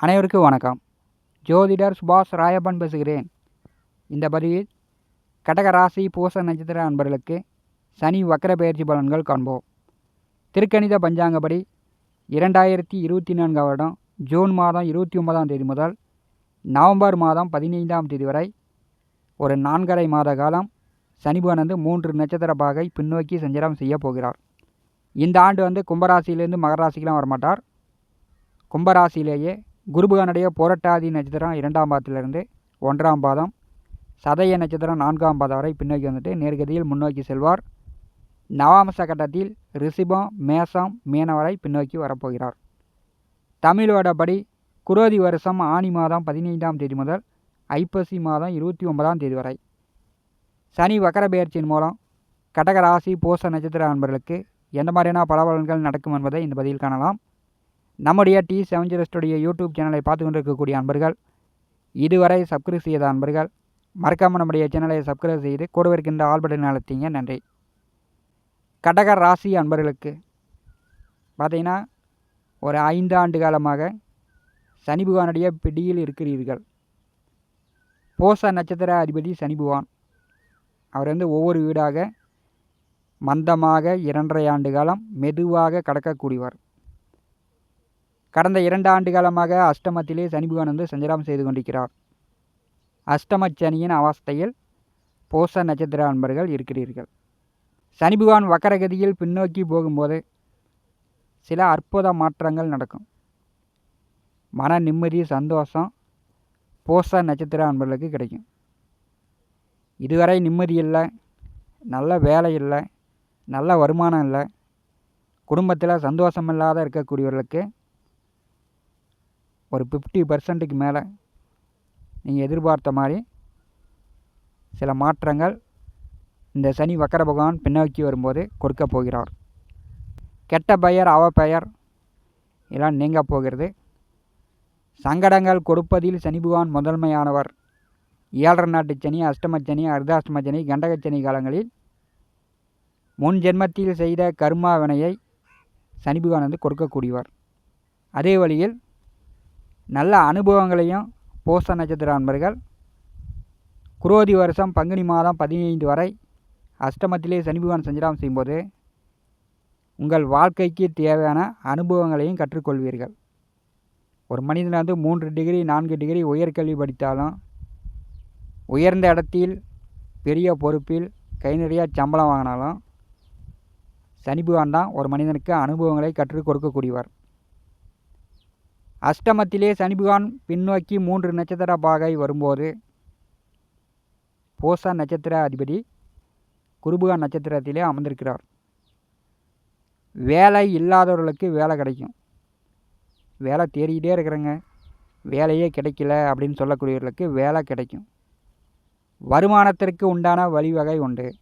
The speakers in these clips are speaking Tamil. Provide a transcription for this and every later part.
அனைவருக்கும் வணக்கம். ஜோதிடர் சுபாஷ் ராயப்பன் பேசுகிறேன். இந்த பதிவில் கடக ராசி பூச நட்சத்திர அன்பர்களுக்கு சனி வக்கர பயிற்சி பலன்கள் காண்போம். திருக்கணித பஞ்சாங்கப்படி இரண்டாயிரத்தி இருபத்தி நான்காம் வருடம் ஜூன் மாதம் இருபத்தி ஒன்பதாம் தேதி முதல் நவம்பர் மாதம் பதினைந்தாம் தேதி வரை ஒரு நான்கரை மாத காலம் சனிபானந்து மூன்று நட்சத்திர பாகை பின்னோக்கி சஞ்சாரம் செய்ய போகிறார். இந்த ஆண்டு வந்து கும்பராசியிலேருந்து மகராசிக்கெலாம் வரமாட்டார். கும்பராசியிலேயே குருபகானுடைய புரட்டாதி நட்சத்திரம் இரண்டாம் பாதத்திலிருந்து ஒன்றாம் பாதம் சதய நட்சத்திரம் நான்காம் பாதம் வரை பின்னோக்கி வந்துட்டு நேர்கதியில் முன்னோக்கி செல்வார். நவாம்ச கட்டத்தில் ரிஷிபம் மேசம் மீனவரை பின்னோக்கி வரப்போகிறார். தமிழோடபடி குரோதி வருஷம் ஆனி மாதம் பதினைந்தாம் தேதி முதல் ஐப்பசி மாதம் இருபத்தி ஒன்பதாம் தேதி வரை. சனி வக்கர பெயர்ச்சியின் மூலம் கடகராசி பூச நட்சத்திர அன்பர்களுக்கு எந்த மாதிரியான பலபலன்கள் நடக்கும் என்பதை இந்த பதிவில் காணலாம். நம்முடைய டி செவன் ஜீரோஸ்டுடைய யூடியூப் சேனலை பார்த்து கொண்டிருக்கக்கூடிய அன்பர்கள் இதுவரை சப்ஸ்கிரைப் செய்த அன்பர்கள் மறக்காமல் நம்முடைய சேனலை சப்ஸ்கிரைப் செய்து கூட இருக்கின்ற ஆல் பட்டன் அழுத்திங்க. நன்றி. கடக ராசி அன்பர்களுக்கு பார்த்தீங்கன்னா ஒரு ஐந்து ஆண்டு காலமாக சனி பகவானுடைய பிடியில் இருக்கிறீர்கள். போச நட்சத்திர அதிபதி சனி பகவான். அவர் வந்து ஒவ்வொரு வீடாக மந்தமாக இரண்டரை ஆண்டு காலம் மெதுவாக கடக்கக்கூடியவர். கடந்த இரண்டு ஆண்டு காலமாக அஷ்டமத்திலே சனி பகவான் வந்து சஞ்சாரம் செய்து கொண்டிருக்கிறார். அஷ்டம சனியின் அவஸ்தையில் போச நட்சத்திர அன்பர்கள் இருக்கிறீர்கள். சனி பகவான் வக்கரகதியில் பின்னோக்கி போகும்போது சில அற்புத மாற்றங்கள் நடக்கும். மன நிம்மதி சந்தோஷம் போச நட்சத்திர அன்பர்களுக்கு கிடைக்கும். இதுவரை நிம்மதி இல்லை நல்ல வேலை இல்லை நல்ல வருமானம் இல்லை குடும்பத்தில் சந்தோஷம் இல்லாத இருக்கக்கூடியவர்களுக்கு ஒரு ஃபிஃப்டி பர்சன்ட்டுக்கு மேலே நீங்கள் எதிர்பார்த்த மாதிரி சில மாற்றங்கள் இந்த சனி வக்கர பகவான் பின்னோக்கி வரும்போது கொடுக்க போகிறார். கெட்ட பெயர் அவ பெயர் எல்லாம் நீங்க போகிறது. சங்கடங்கள் கொடுப்பதில் சனி பகவான் முதன்மையானவர். ஏழரை நாட்டு சனி அஷ்டம சனி அர்த்தாஷ்டம சனி கண்டகச்சனி காலங்களில் முன் ஜென்மத்தில் செய்த கர்மா வினையை சனி பகவான் வந்து கொடுக்கக்கூடியவர். அதே வழியில் நல்ல அனுபவங்களையும் போச நட்சத்திர அன்பர்கள். குரோதி வருஷம் பங்குனி மாதம் பதினைந்து வரை அஷ்டமத்திலே சனி பகவான் செய்யும்போது உங்கள் வாழ்க்கைக்கு தேவையான அனுபவங்களையும் கற்றுக்கொள்வீர்கள். ஒரு மனிதன் வந்து மூன்று டிகிரி நான்கு டிகிரி உயர்கல்வி படித்தாலும் உயர்ந்த இடத்தில் பெரிய பொறுப்பில் கை நிறைய சம்பளம் வாங்கினாலும் சனி பகவான் தான் ஒரு மனிதனுக்கு அனுபவங்களை கற்றுக் கொடுக்கக்கூடியவர். அஷ்டமத்திலே சனிபகவான் பின்னோக்கி மூன்று நட்சத்திர பாகை வரும்போது போசா நட்சத்திர அதிபதி குருபுகா நட்சத்திரத்திலே அமர்ந்திருக்கிறார். வேலை இல்லாதவர்களுக்கு வேலை கிடைக்கும். வேலை தேடிக்கிட்டே இருக்கிறேங்க. வேலையே கிடைக்கல அப்படின்னு சொல்லக்கூடியவர்களுக்கு வேலை கிடைக்கும். வருமானத்திற்கு உண்டான வழிவகை உண்டு.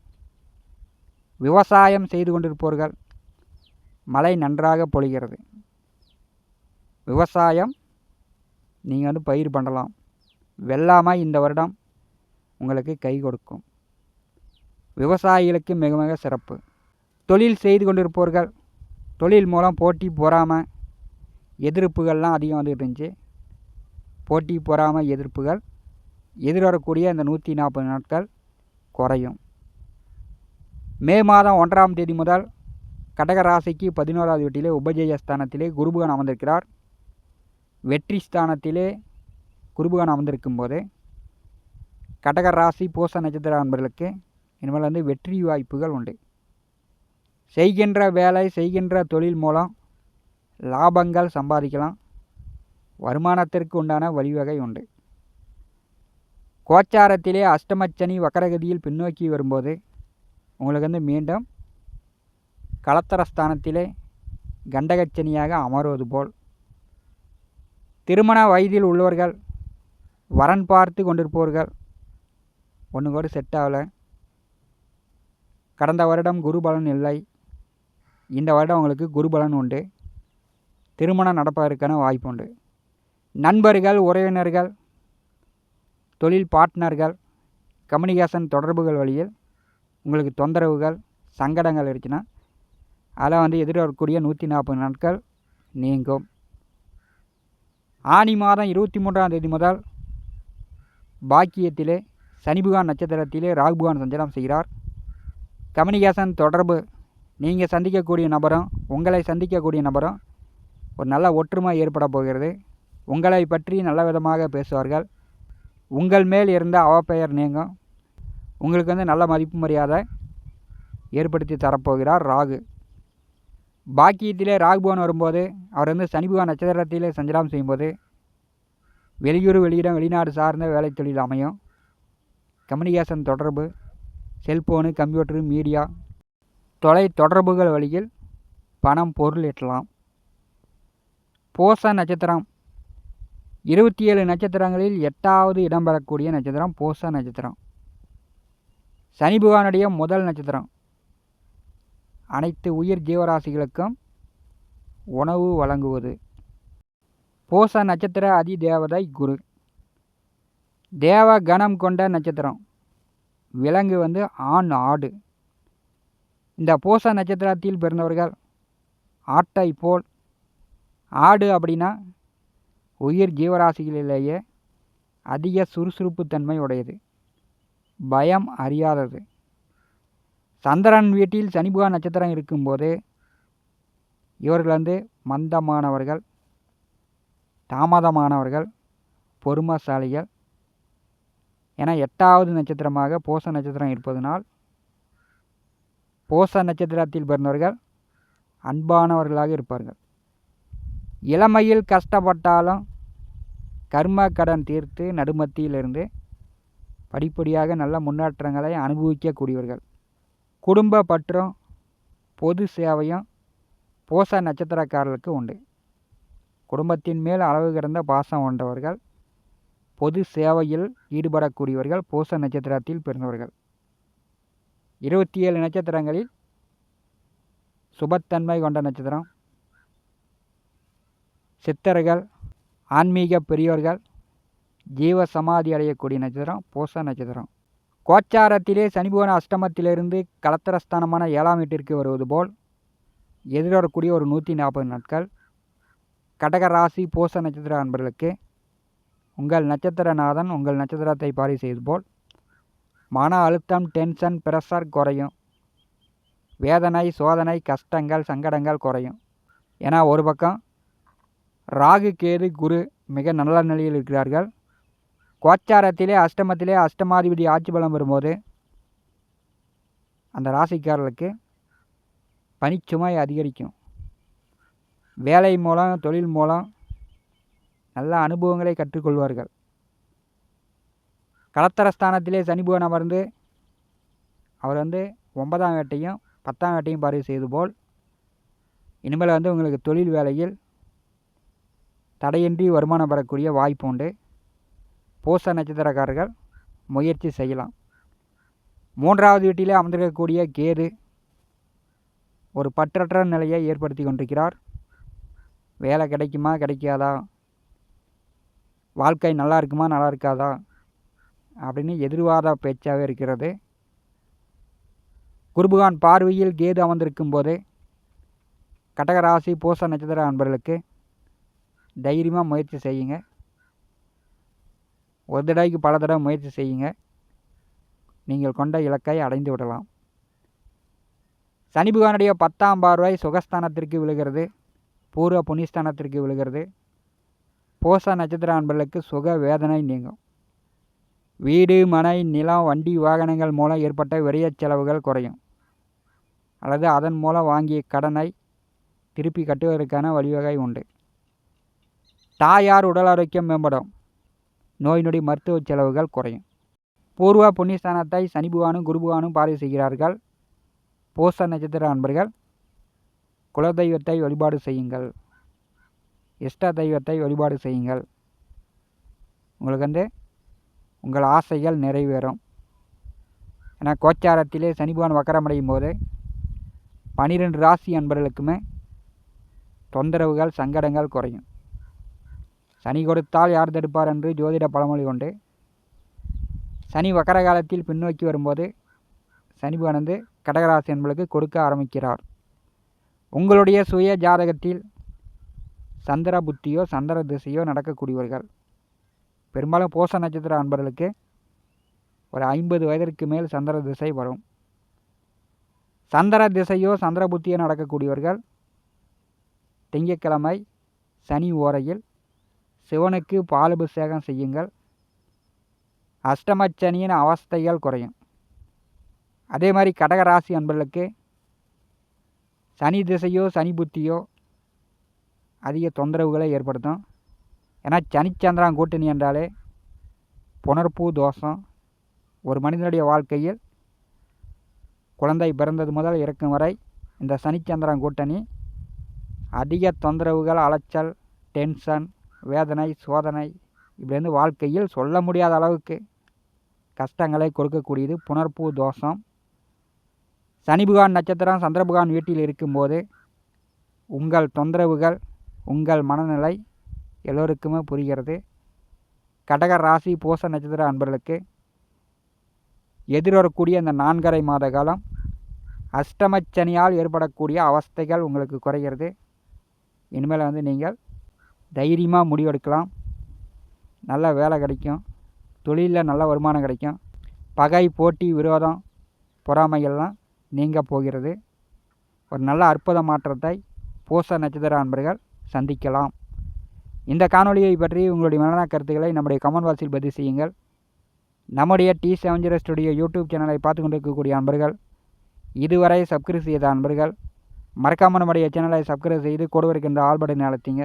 விவசாயம் செய்து கொண்டிருப்பவர்கள் மழை நன்றாக பொழிகிறது. விவசாயம் நீங்கள் வந்து பயிர் பண்ணலாம். வெள்ளாமை இந்த வருடம் உங்களுக்கு கை கொடுக்கும். விவசாயிகளுக்கு மிக மிக சிறப்பு. தொழில் செய்து கொண்டிருப்பவர்கள் தொழில் மூலம் போட்டி பொறாமல் எதிர்ப்புகள்லாம் அதிகம் வந்துகிட்டு இருந்துச்சு. போட்டி பொறாமல் எதிர்ப்புகள் எதிர்வரக்கூடிய இந்த நூற்றி நாற்பது நாட்கள் குறையும். மே மாதம் ஒன்றாம் தேதி முதல் கடக ராசிக்கு பதினோராவது வீட்டிலே உபஜய ஸ்தானத்திலே குருபகன் அமர்ந்திருக்கிறார். வெற்றி ஸ்தானத்திலே குருபகன் அமர்ந்திருக்கும் போது கடக ராசி பூச நட்சத்திர அன்பர்களுக்கு இனிமேல் வந்து வெற்றி வாய்ப்புகள் உண்டு. செய்கின்ற வேலை செய்கின்ற தொழில் மூலம் லாபங்கள் சம்பாதிக்கலாம். வருமானத்திற்கு உண்டான வழிவகை உண்டு. கோச்சாரத்திலே அஷ்டமச்சனி வக்கரகதியில் பின்னோக்கி வரும்போது உங்களுக்கு வந்து மீண்டும் கலத்தரஸ்தானத்திலே கண்டகச்சனியாக அமர்வது போல் திருமண வயதில் உள்ளவர்கள் வரன் பார்த்து கொண்டிருப்பவர்கள் ஒன்று கூட செட் ஆகலை. கடந்த வருடம் குருபலன் இல்லை. இந்த வருடம் உங்களுக்கு குருபலன் உண்டு. திருமணம் நடப்பதற்கான வாய்ப்பு உண்டு. நண்பர்கள் உறவினர்கள் தொழில் பார்ட்னர்கள் கம்யூனிகேஷன் தொடர்புகள் வழியில் உங்களுக்கு தொந்தரவுகள் சங்கடங்கள் இருக்குன்னா அதெல்லாம் வந்து எதிர்வரக்கூடிய நூற்றி நாற்பது நாட்கள் நீங்கும். ஆனி மாதம் இருபத்தி மூன்றாம் தேதி முதல் பாக்கியத்திலே சனிபுகான் நட்சத்திரத்திலே ராகுபுகான் சஞ்சலம் செய்கிறார். கம்யூனிகேஷன் தொடர்பு நீங்கள் சந்திக்கக்கூடிய நபரும் உங்களை சந்திக்கக்கூடிய நபரும் ஒரு நல்ல ஒற்றுமை ஏற்பட போகிறது. உங்களை பற்றி நல்ல விதமாக பேசுவார்கள். உங்கள் மேல் இருந்த அவப்பெயர் நீங்கும். உங்களுக்கு வந்து நல்ல மதிப்பு மரியாதை ஏற்படுத்தி தரப்போகிறார் ராகு. பாக்கியத்திலே ராகுபவன் வரும்போது அவர் வந்து சனிபகவான் நட்சத்திரத்திலே சஞ்சலம் செய்யும்போது வெளியூர் வெளியிடம் வெளிநாடு சார்ந்த வேலை தொழில் அமையும். கம்யூனிகேஷன் தொடர்பு செல்ஃபோனு கம்ப்யூட்டரு மீடியா தொலை தொடர்புகள் வழியில் பணம் பொருள் எட்டலாம். போச நட்சத்திரம். இருபத்தி ஏழு நட்சத்திரங்களில் எட்டாவது இடம்பெறக்கூடிய நட்சத்திரம் போச நட்சத்திரம். சனி பகவானுடைய முதல் நட்சத்திரம். அனைத்து உயிர் ஜீவராசிகளுக்கும் உணவு வழங்குவது. பூச நட்சத்திர அதி தேவதை குரு. தேவ கணம் கொண்ட நட்சத்திரம். விலங்கு வந்து ஆண் ஆடு. இந்த பூச நட்சத்திரத்தில் பிறந்தவர்கள் ஆட்டை போல் ஆடு அப்படின்னா உயிர் ஜீவராசிகளிலேயே அதிக சுறுசுறுப்புத்தன்மை உடையது. பயம் அறியாதது. சந்திரன் வீட்டில் சனிபுகா நட்சத்திரம் இருக்கும்போது இவர்கள் வந்து மந்தமானவர்கள் தாமதமானவர்கள் பொறுமசாலிகள் என எட்டாவது நட்சத்திரமாக போச நட்சத்திரம் இருப்பதனால் போச நட்சத்திரத்தில் பிறந்தவர்கள் அன்பானவர்களாக இருப்பார்கள். இளமையில் கஷ்டப்பட்டாலும் கர்ம கடன் தீர்த்து நடுமத்தியிலிருந்து படிப்படியாக நல்ல முன்னேற்றங்களை அனுபவிக்கக்கூடியவர்கள். குடும்ப பற்றும் பொது சேவையும் போச நட்சத்திரக்காரர்களுக்கு உண்டு. குடும்பத்தின் மேல் அளவு கிடந்த பாசம் கொண்டவர்கள் பொது சேவையில் ஈடுபடக்கூடியவர்கள் பூச நட்சத்திரத்தில் பிறந்தவர்கள். இருபத்தி ஏழு நட்சத்திரங்களில் சுபத்தன்மை கொண்ட நட்சத்திரம். சித்தர்கள் ஆன்மீக பெரியோர்கள் ஜீவ சமாதி அடையக்கூடிய நட்சத்திரம் பூச நட்சத்திரம். கோச்சாரத்திலே சனிபுவன அஷ்டமத்திலிருந்து கலத்தரஸ்தானமான ஏழாம் வீட்டிற்கு வருவது போல் எதிர்வரக்கூடிய ஒரு நூற்றி நாற்பது நாட்கள். கடக ராசி பூச நட்சத்திர அன்பர்களுக்கு உங்கள் நட்சத்திரநாதன் உங்கள் நட்சத்திரத்தை பாரி செய்வது போல் மன அழுத்தம் டென்ஷன் ப்ரெஷர் குறையும். வேதனை சோதனை கஷ்டங்கள் சங்கடங்கள் குறையும். ஏன்னா ஒரு பக்கம் ராகு கேது குரு மிக நல்ல நிலையில் இருக்கிறார்கள். கோச்சாரத்திலே அஷ்டமத்திலே அஷ்டமாதிபதி ஆட்சி பலம் வரும்போது அந்த ராசிக்காரர்களுக்கு பனிச்சுமை அதிகரிக்கும். வேலை மூலம் தொழில் மூலம் நல்ல அனுபவங்களை கற்றுக்கொள்வார்கள். கலத்தரஸ்தானத்திலே சனி புவன் அமர்ந்து அவர் வந்து ஒன்பதாம் வேட்டையும் பத்தாம் வேட்டையும் பார்வை செய்து போல் இனிமேல் வந்து உங்களுக்கு தொழில் வேலையில் தடையின்றி வருமானம் பெறக்கூடிய வாய்ப்பு உண்டு. பூச நட்சத்திரக்காரர்கள் முயற்சி செய்யலாம். மூன்றாவது வீட்டிலே அமர்ந்திருக்கக்கூடிய கேது ஒரு பற்றற்ற நிலையை ஏற்படுத்தி கொண்டிருக்கிறார். வேலை கிடைக்குமா கிடைக்காதா? வாழ்க்கை நல்லா இருக்குமா நல்லா இருக்காதா? அப்படின்னு எதிர்வாத பேச்சாகவே இருக்கிறது. குருபகான் பார்வையில் கேது அமர்ந்திருக்கும் போது கடகராசி பூச நட்சத்திர அன்பர்களுக்கு தைரியமாக முயற்சி செய்யுங்க. ஒரு தடவைக்கு பல தடவை முயற்சி செய்யுங்க. நீங்கள் கொண்ட இலக்கை அடைந்து விடலாம். சனி புகானுடைய பத்தாம் பார்வை சுகஸ்தானத்திற்கு விழுகிறது. பூர்வ புனிஸ்தானத்திற்கு விழுகிறது. போச நட்சத்திர அன்பர்களுக்கு சுக வேதனை நீங்கும். வீடு மனை நிலம் வண்டி வாகனங்கள் மூலம் ஏற்பட்ட விரைய செலவுகள் குறையும். அல்லது அதன் மூலம் வாங்கிய கடனை திருப்பி கட்டுவதற்கான வழிவகை உண்டு. தாயார் உடல் ஆரோக்கியம் மேம்படும். நோய் நொடி மருத்துவ செலவுகள் குறையும். பூர்வ புண்ணியஸ்தானத்தை சனி புகானும் குரு புகானும் பார்வை செய்கிறார்கள். போச நட்சத்திர அன்பர்கள் குலதெய்வத்தை வழிபாடு செய்யுங்கள். இஷ்ட தெய்வத்தை வழிபாடு செய்யுங்கள். உங்களுக்கு வந்து உங்கள் ஆசைகள் நிறைவேறும். ஏன்னா கோச்சாரத்திலே சனிபுவான் வக்கரமடையும் போது பனிரெண்டு ராசி அன்பர்களுக்குமே தொந்தரவுகள் சங்கடங்கள் குறையும். சனி கொடுத்தால் யார் தடுப்பார் என்று ஜோதிட பழமொழி உண்டு சனி வக்கர காலத்தில் பின்னோக்கி வரும்போது சனி பகனந்து கடகராசி என்பளுக்கு கொடுக்க ஆரம்பிக்கிறார். உங்களுடைய சுய ஜாதகத்தில் சந்திர புத்தியோ சந்திர திசையோ நடக்கக்கூடியவர்கள். பெரும்பாலும் பூச நட்சத்திர அன்பர்களுக்கு ஒரு ஐம்பது வயதிற்கு மேல் சந்திர திசை வரும். சந்திர திசையோ சந்திர புத்தியோ நடக்கக்கூடியவர்கள் திங்கட்கிழமை சனி ஓரையில் சிவனுக்கு பாலபிஷேகம் செய்யுங்கள். அஷ்டமச்சனியின் அவஸ்தைகள் குறையும். அதே மாதிரி கடகராசி அன்பர்களுக்கு சனி திசையோ சனி புத்தியோ அதிக தொந்தரவுகளை ஏற்படுத்தும். ஏன்னா சனிச்சந்திரான் கூட்டணி என்றாலே புனர்பூ தோஷம். ஒரு மனிதனுடைய வாழ்க்கையில் குழந்தை பிறந்தது முதல் இறக்கும் வரை இந்த சனிச்சந்திரன் கூட்டணி அதிக தொந்தரவுகள் அலைச்சல் டென்ஷன் வேதனை சோதனை இப்படிருந்து வாழ்க்கையில் சொல்ல முடியாத அளவுக்கு கஷ்டங்களை கொடுக்கக்கூடியது புனர்பூ தோஷம். சனிபுகான் நட்சத்திரம் சந்திரபுகான் வீட்டில் இருக்கும்போது உங்கள் தொந்தரவுகள் உங்கள் மனநிலை எல்லோருக்குமே புரிகிறது. கடக ராசி பூச நட்சத்திர அன்பர்களுக்கு எதிர்வரக்கூடிய இந்த நான்கரை மாத காலம் அஷ்டமச்சனியால் ஏற்படக்கூடிய அவஸ்தைகள் உங்களுக்கு குறைகிறது. இனிமேல் வந்து நீங்கள் தைரியமாக முடிவெடுக்கலாம். நல்ல வேலை கிடைக்கும். தொழிலில் நல்ல வருமானம் கிடைக்கும். பகை போட்டி விரோதம் பொறாமைகள்லாம் நீங்க போகிறது. ஒரு நல்ல அற்புத மாற்றத்தை பூச நட்சத்திர அன்பர்கள் சந்திக்கலாம். இந்த காணொலியை பற்றி உங்களுடைய மனநல கருத்துக்களை நம்முடைய கமெண்ட் பாக்ஸில் பதிவு செய்யுங்கள். நம்முடைய டி செவன் ஸ்டுடியோ யூடியூப் சேனலை பார்த்து கொண்டிருக்கக்கூடிய அன்பர்கள் இதுவரை சப்ஸ்கிரைப் செய்த அன்பர்கள் மறக்காமல் நம்முடைய சேனலை சப்ஸ்கிரைப் செய்து கொடுவருக்கின்ற ஆல்படை நடத்திங்க